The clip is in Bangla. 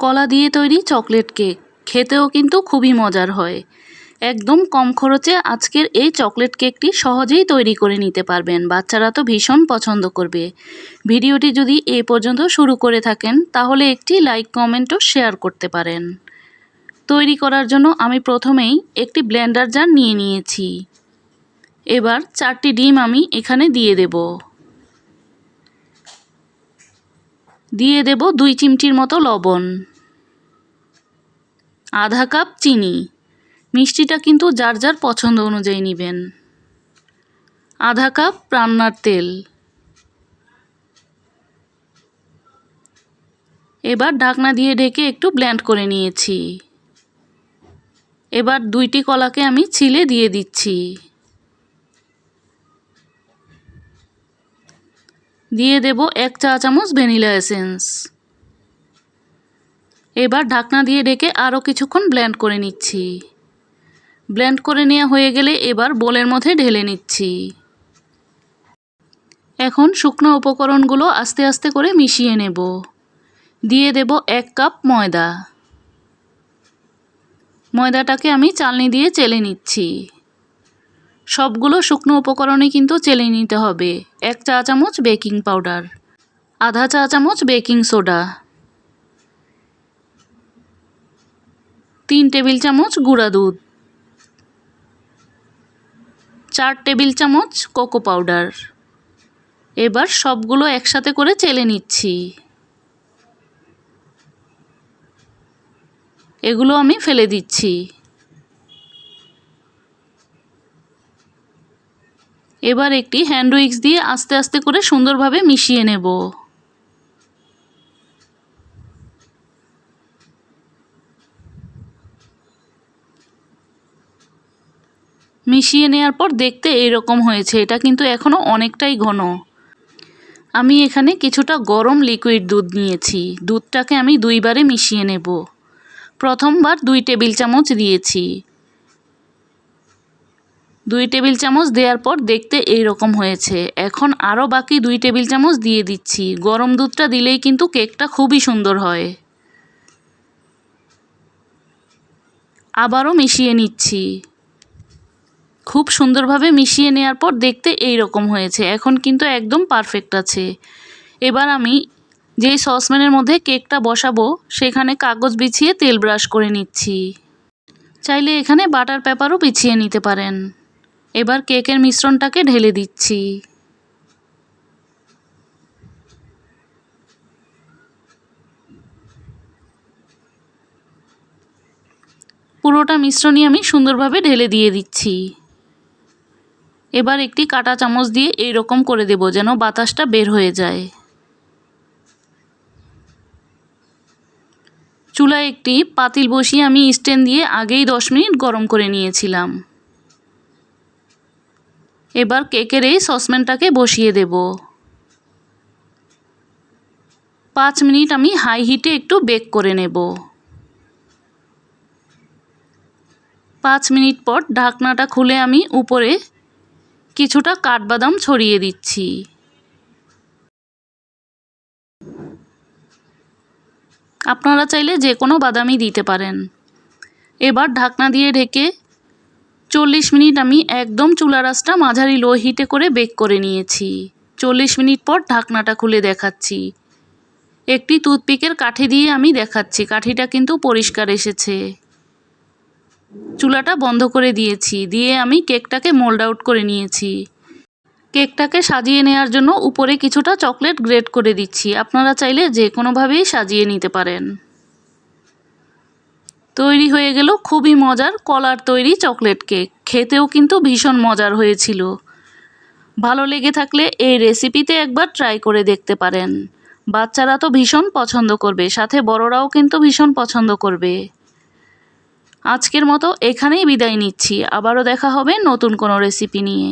কলা দিয়ে তৈরি চকলেট কেক। খেতেও কিন্তু খুবই মজার হয়। একদম কম খরচে আজকের এই চকলেট কেকটি সহজেই তৈরি করে নিতে পারবেন। বাচ্চারা তো ভীষণ পছন্দ করবে। ভিডিওটি যদি এ পর্যন্ত শুরু করে থাকেন, তাহলে একটি লাইক কমেন্টও শেয়ার করতে পারেন। তৈরি করার জন্য আমি প্রথমেই একটি ব্লেন্ডার জার নিয়ে নিয়েছি। এবার চারটি ডিম আমি এখানে দিয়ে দেব। দিয়ে দেব দুই চিমটির মতো লবণ। আধা কাপ চিনি। মিষ্টিটা কিন্তু যার যার পছন্দ অনুযায়ী নেবেন। আধা কাপ রান্নার তেল। এবার ঢাকনা দিয়ে ঢেকে একটু ব্ল্যান্ড করে নিয়েছি। এবার দুইটি কলাকে আমি ছিলে দিয়ে দিচ্ছি। দিয়ে দেব এক চা চামচ ভ্যানিলা এসেন্স। এবার ঢাকনা দিয়ে ডেকে আরও কিছুক্ষণ ব্ল্যান্ড করে নিচ্ছি। ব্লেন্ড করে নেওয়া হয়ে গেলে এবার বোলের মধ্যে ঢেলে নিচ্ছি। এখন শুকনো উপকরণগুলো আস্তে আস্তে করে মিশিয়ে নেব। দিয়ে দেব এক কাপ ময়দা। ময়দাটাকে আমি চালনি দিয়ে চেলে নিচ্ছি। সবগুলো শুকনো উপকরণে কিন্তু চেলে নিতে হবে। এক চা চামচ বেকিং পাউডার, আধা চা চামচ বেকিং সোডা, তিন টেবিল চামচ গুঁড়া দুধ, চার টেবিল চামচ কোকো পাউডার। এবার সবগুলো একসাথে করে চেলে নিচ্ছি। এগুলো আমি ফেলে দিচ্ছি। এবার একটি হ্যান্ড উইক্স দিয়ে আস্তে আস্তে করে সুন্দরভাবে মিশিয়ে নেব। মিশিয়ে নেওয়ার পর দেখতে এইরকম হয়েছে, এটা কিন্তু এখনও অনেকটাই ঘন। আমি এখানে কিছুটা গরম লিকুইড দুধ নিয়েছি, দুধটাকে আমি দুইবারে মিশিয়ে নেব। প্রথমবার দুই টেবিল চামচ দিয়েছি। দুই টেবিল চামচ দেওয়ার পর দেখতে এই রকম হয়েছে। এখন আরও বাকি দুই টেবিল চামচ দিয়ে দিচ্ছি। গরম দুধটা দিলেই কিন্তু কেকটা খুবই সুন্দর হয়। আবারও মিশিয়ে নিচ্ছি। খুব সুন্দরভাবে মিশিয়ে নেওয়ার পর দেখতে এই রকম হয়েছে। এখন কিন্তু একদম পারফেক্ট আছে। এবার আমি যেই সসপ্যানের মধ্যে কেকটা বসাবো, সেখানে কাগজ বিছিয়ে তেল ব্রাশ করে নিচ্ছি। চাইলে এখানে বাটার পেপারও বিছিয়ে নিতে পারেন। এবার কেকের মিশ্রণটাকে ঢেলে দিচ্ছি। পুরোটা মিশ্রণই আমি সুন্দরভাবে ঢেলে দিয়ে দিচ্ছি। এবার একটি কাটা চামচ দিয়ে এই রকম করে দেব যেন বাতাসটা বের হয়ে যায়। চুলায় একটি পাতিল বসিয়ে আমি স্ট্যান্ড দিয়ে আগেই দশ মিনিট গরম করে নিয়েছিলাম। এবার কেকের এই সসপ্যানটাকে বসিয়ে দেব। পাঁচ মিনিট আমি হাই হিটে একটু বেক করে নেব। পাঁচ মিনিট পর ঢাকনাটা খুলে আমি উপরে কিছুটা কাঠবাদাম ছড়িয়ে দিচ্ছি। আপনারা চাইলে যে কোনো বাদামই দিতে পারেন। এবার ঢাকনা দিয়ে ঢেকে চল্লিশ মিনিট আমি একদম চুলা রাসটা মাঝারি লো হিটে করে বেক করে নিয়েছি। চল্লিশ মিনিট পর ঢাকনাটা খুলে দেখাচ্ছি। একটি টুথপিকের কাঠি দিয়ে আমি দেখাচ্ছি। কাঠিটা কিন্তু পরিষ্কার এসেছে। চুলাটা বন্ধ করে দিয়েছি। দিয়ে আমি কেকটাকে মোল্ড আউট করে নিয়েছি। কেকটাকে সাজিয়ে নেওয়ার জন্য উপরে কিছুটা চকলেট গ্রেট করে দিচ্ছি। আপনারা চাইলে যে কোনোভাবেই সাজিয়ে নিতে পারেন। তৈরি হয়ে গেল খুবই মজার কলার তৈরি চকলেট কেক। খেতেও কিন্তু ভীষণ মজার হয়েছিল। ভালো লেগে থাকলে এই রেসিপিতে একবার ট্রাই করে দেখতে পারেন। বাচ্চারা তো ভীষণ পছন্দ করবে, সাথে বড়রাও কিন্তু ভীষণ পছন্দ করবে। আজকের মতো এখানেই বিদায় নিচ্ছি। আবারও দেখা হবে নতুন কোনো রেসিপি নিয়ে।